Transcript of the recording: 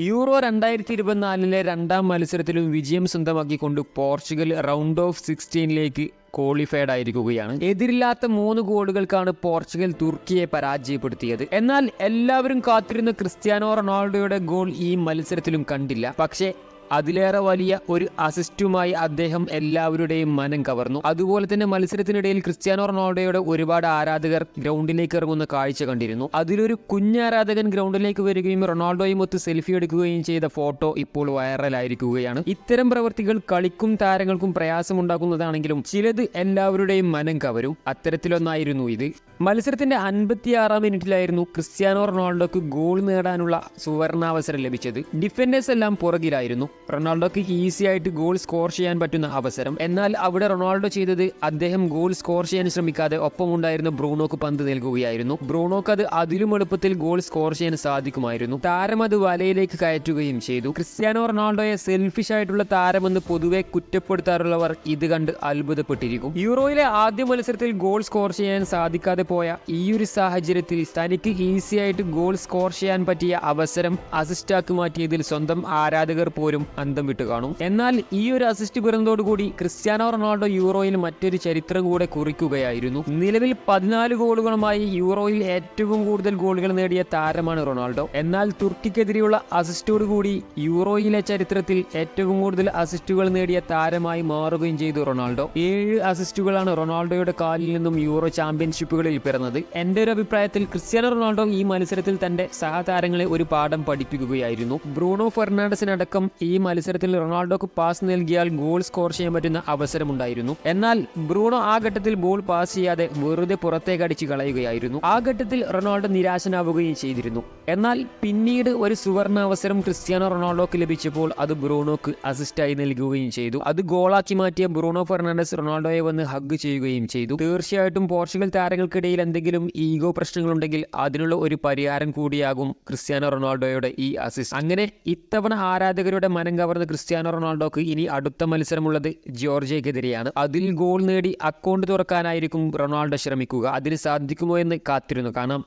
Euro രണ്ടായിരത്തി ഇരുപത്തിനാലിലെ രണ്ടാം മത്സരത്തിലും വിജയം സ്വന്തമാക്കിക്കൊണ്ട് പോർച്ചുഗൽ റൗണ്ട് ഓഫ് സിക്സ്റ്റീനിലേക്ക് ക്വാളിഫൈഡ് ആയിരിക്കുകയാണ്. എതിരില്ലാത്ത മൂന്ന് ഗോളുകൾക്കാണ് പോർച്ചുഗൽ തുർക്കിയെ പരാജയപ്പെടുത്തിയത്. എന്നാൽ എല്ലാവരും കാത്തിരുന്ന ക്രിസ്ത്യാനോ റൊണാൾഡോയുടെ ഗോൾ ഈ മത്സരത്തിലും കണ്ടില്ല. പക്ഷേ അതിലേറെ വലിയ ഒരു അസിസ്റ്റുമായി അദ്ദേഹം എല്ലാവരുടെയും മനം കവർന്നു. അതുപോലെ തന്നെ മത്സരത്തിനിടയിൽ ക്രിസ്ത്യാനോ റൊണാൾഡോയുടെ ഒരുപാട് ആരാധകർ ഗ്രൗണ്ടിലേക്ക് ഇറങ്ങുന്ന കാഴ്ച കണ്ടിരുന്നു. അതിലൊരു കുഞ്ഞാരാധകൻ ഗ്രൗണ്ടിലേക്ക് വരികയും റൊണാൾഡോയും ഒത്ത് സെൽഫി എടുക്കുകയും ചെയ്ത ഫോട്ടോ ഇപ്പോൾ വൈറലായിരിക്കുകയാണ്. ഇത്തരം പ്രവൃത്തികൾ കളിക്കും താരങ്ങൾക്കും പ്രയാസമുണ്ടാക്കുന്നതാണെങ്കിലും ചിലത് എല്ലാവരുടെയും മനം കവരും. അത്തരത്തിലൊന്നായിരുന്നു ഇത്. മത്സരത്തിന്റെ അൻപത്തിയാറാം മിനിറ്റിലായിരുന്നു ക്രിസ്ത്യാനോ റൊണാൾഡോക്ക് ഗോൾ നേടാനുള്ള സുവർണാവസരം ലഭിച്ചത്. ഡിഫൻഡേഴ്സ് എല്ലാം പുറകിലായിരുന്നു. റൊണാൾഡോക്ക് ഈസി ആയിട്ട് ഗോൾ സ്കോർ ചെയ്യാൻ പറ്റുന്ന അവസരം. എന്നാൽ അവിടെ റൊണാൾഡോ ചെയ്തത് അദ്ദേഹം ഗോൾ സ്കോർ ചെയ്യാൻ ശ്രമിക്കാതെ ഒപ്പമുണ്ടായിരുന്ന ബ്രൂണോക്ക് പന്ത് നൽകുകയായിരുന്നു. ബ്രൂണോക്ക് അത് അതിലും എളുപ്പത്തിൽ ഗോൾ സ്കോർ ചെയ്യാൻ സാധിക്കുമായിരുന്നു. താരം അത് വലയിലേക്ക് കയറ്റുകയും ചെയ്തു. ക്രിസ്ത്യാനോ റൊണാൾഡോയെ സെൽഫിഷ് ആയിട്ടുള്ള താരമെന്ന് പൊതുവെ കുറ്റപ്പെടുത്താറുള്ളവർ ഇത് കണ്ട് അത്ഭുതപ്പെട്ടിരിക്കും. യൂറോയിലെ ആദ്യ മത്സരത്തിൽ ഗോൾ സ്കോർ ചെയ്യാൻ സാധിക്കാതെ പോയ ഈ ഒരു സാഹചര്യത്തിൽ തനിക്ക് ഈസി ആയിട്ട് ഗോൾ സ്കോർ ചെയ്യാൻ പറ്റിയ അവസരം അസിസ്റ്റാക്കി മാറ്റിയതിൽ സ്വന്തം ആരാധകർ പോലും അന്തം വിട്ട് കാണും. എന്നാൽ ഈ ഒരു അസിസ്റ്റ് കൂടി ക്രിസ്ത്യാനോ റൊണാൾഡോ യൂറോയിൽ മറ്റൊരു ചരിത്രം കൂടെ കുറിക്കുകയായിരുന്നു. നിലവിൽ പതിനാല് ഗോളുകളുമായി യൂറോയിൽ ഏറ്റവും കൂടുതൽ ഗോളുകൾ നേടിയ താരമാണ് റൊണാൾഡോ. എന്നാൽ തുർക്കിക്കെതിരെയുള്ള അസിസ്റ്റോട് കൂടി യൂറോയിലെ ചരിത്രത്തിൽ ഏറ്റവും കൂടുതൽ അസിസ്റ്റുകൾ നേടിയ താരമായി മാറുകയും ചെയ്തു റൊണാൾഡോ. ഏഴ് അസിസ്റ്റുകളാണ് റൊണാൾഡോയുടെ കാലിൽ നിന്നും യൂറോ ചാമ്പ്യൻഷിപ്പുകളിൽ പിറന്നത്. എന്റെ ഒരു അഭിപ്രായത്തിൽ ക്രിസ്ത്യാനോ റൊണാൾഡോ ഈ മത്സരത്തിൽ തന്റെ സഹതാരങ്ങളെ ഒരു പാഠം പഠിപ്പിക്കുകയായിരുന്നു. ബ്രൂണോ ഫെർണാണ്ടസിനടക്കം ഈ മത്സരത്തിൽ റൊണാൾഡോക്ക് പാസ് നൽകിയാൽ ഗോൾ സ്കോർ ചെയ്യാൻ പറ്റുന്ന അവസരമുണ്ടായിരുന്നു. എന്നാൽ ബ്രൂണോ ആ ഘട്ടത്തിൽ ബോൾ പാസ് ചെയ്യാതെ വെറുതെ പുറത്തേക്ക് അടിച്ച് കളയുകയായിരുന്നു. ആ ഘട്ടത്തിൽ റൊണാൾഡോ നിരാശനാവുകയും ചെയ്തിരുന്നു. എന്നാൽ പിന്നീട് ഒരു സുവർണ അവസരം ക്രിസ്ത്യാനോ റൊണാൾഡോക്ക് ലഭിച്ചപ്പോൾ അത് ബ്രൂണോക്ക് അസിസ്റ്റായി നൽകുകയും ചെയ്തു. അത് ഗോളാക്കി മാറ്റിയ ബ്രൂണോ ഫെർണാണ്ടസ് റൊണാൾഡോയെ വന്ന് ഹഗ് ചെയ്യുകയും ചെയ്തു. തീർച്ചയായിട്ടും പോർച്ചുഗൽ താരങ്ങൾക്കിടയിൽ എന്തെങ്കിലും ഈഗോ പ്രശ്നങ്ങളുണ്ടെങ്കിൽ അതിനുള്ള ഒരു പരിഹാരം കൂടിയാകും ക്രിസ്ത്യാനോ റൊണാൾഡോയുടെ ഈ അസിസ്റ്റ് അങ്ങനെ ഇത്തവണ ആരാധകരുടെ മനം കവർന്ന ക്രിസ്ത്യാനോ റൊണാൾഡോക്ക് ഇനി അടുത്ത മത്സരമുള്ളത് ജോർജിയക്കെതിരെയാണ്. അതിൽ ഗോൾ നേടി അക്കൗണ്ട് തുറക്കാനായിരിക്കും റൊണാൾഡോ ശ്രമിക്കുക. അതിന് സാധിക്കുമോ എന്ന് കാത്തിരുന്നു. കാണാം.